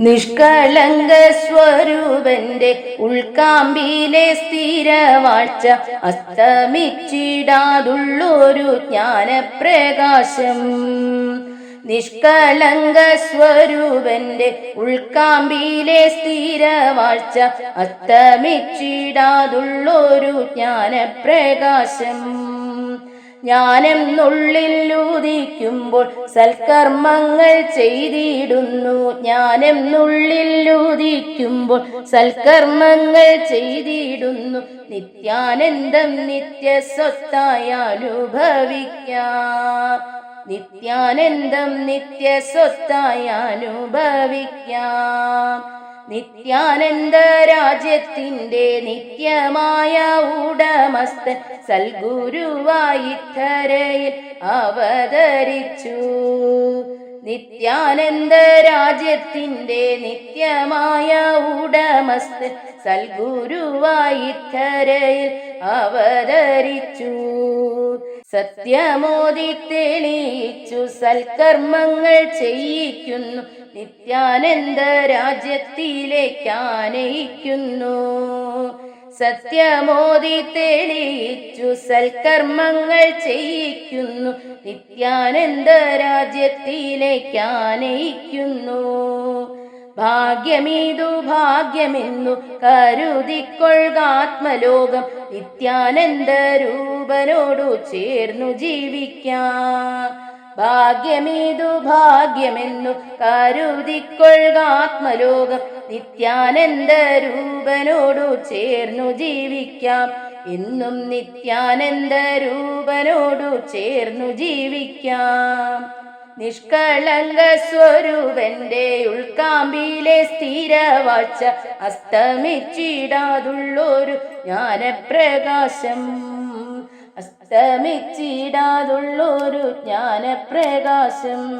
നിഷ്കളങ്ക സ്വരൂപന്റെ ഉൾക്കാമ്പിലെ സ്ഥിരവാഴ്ച അസ്തമിച്ചിടാതുള്ളൊരു ജ്ഞാനപ്രകാശം. നിഷ്കളങ്ക സ്വരൂപന്റെ ഉൾക്കാമ്പിലെ സ്ഥിരവാഴ്ച അസ്തമിച്ചിടാതുള്ളൊരു ജ്ഞാനപ്രകാശം. ജ്ഞാനെന്നുള്ളിൽ ഉദിക്കുമ്പോൾ സൽക്കർമ്മങ്ങൾ ചെയ്തിടുന്നു. ജ്ഞാനെന്നുള്ളിൽ ഉദിക്കുമ്പോൾ സൽക്കർമ്മങ്ങൾ ചെയ്തിടുന്നു. നിത്യാനന്ദം നിത്യ സ്വത്തായി അനുഭവിക്കാം നിത്യാനന്ദം നിത്യ സ്വത്തായി അനുഭവിക്കാം നിത്യാനന്ദ രാജ്യത്തിന്റെ നിത്യമായ ഉടമസ്ഥൻ സൽഗുരുവായി ധരയിൽ അവതരിച്ചു. നിത്യാനന്ദ രാജ്യത്തിന്റെ നിത്യമായ ഉടമസ്ഥൻ സൽഗുരുവായി ധരയിൽ അവതരിച്ചു. സത്യമോദി തെളിയിച്ചു സൽക്കർമ്മങ്ങൾ ചെയ്യിക്കുന്നു നിത്യാനന്ദ രാജ്യത്തിലേക്കാനയിക്കുന്നു സത്യമോദി തെളിയിച്ചു സൽക്കർമ്മങ്ങൾ ചെയ്യിക്കുന്നു നിത്യാനന്ദ രാജ്യത്തിലേക്കാനയിക്കുന്നു ഭാഗ്യമീതു ഭാഗ്യമെന്നു കരുതിക്കൊള്ളുകാത്മലോകം നിത്യാനന്ദ രൂപനോടു ചേർന്നു ജീവിക്കാം. ഭാഗ്യമീതു ഭാഗ്യമെന്നു കരുതിക്കൊള്ളുകാത്മലോകം നിത്യാനന്ദ രൂപനോടു ചേർന്നു ജീവിക്കാം. എന്നും നിത്യാനന്ദ രൂപനോടു ചേർന്നു ജീവിക്കാം. നിഷ്കളങ്ക സ്വരൂപന്റെ ഉൾക്കാമ്പിലെ സ്ഥിരവാഴ്ച അസ്തമിച്ചിടാതുള്ളൊരു ജ്ഞാനപ്രകാശം. അസ്തമിച്ചിടാതുള്ളൊരു ജ്ഞാനപ്രകാശം.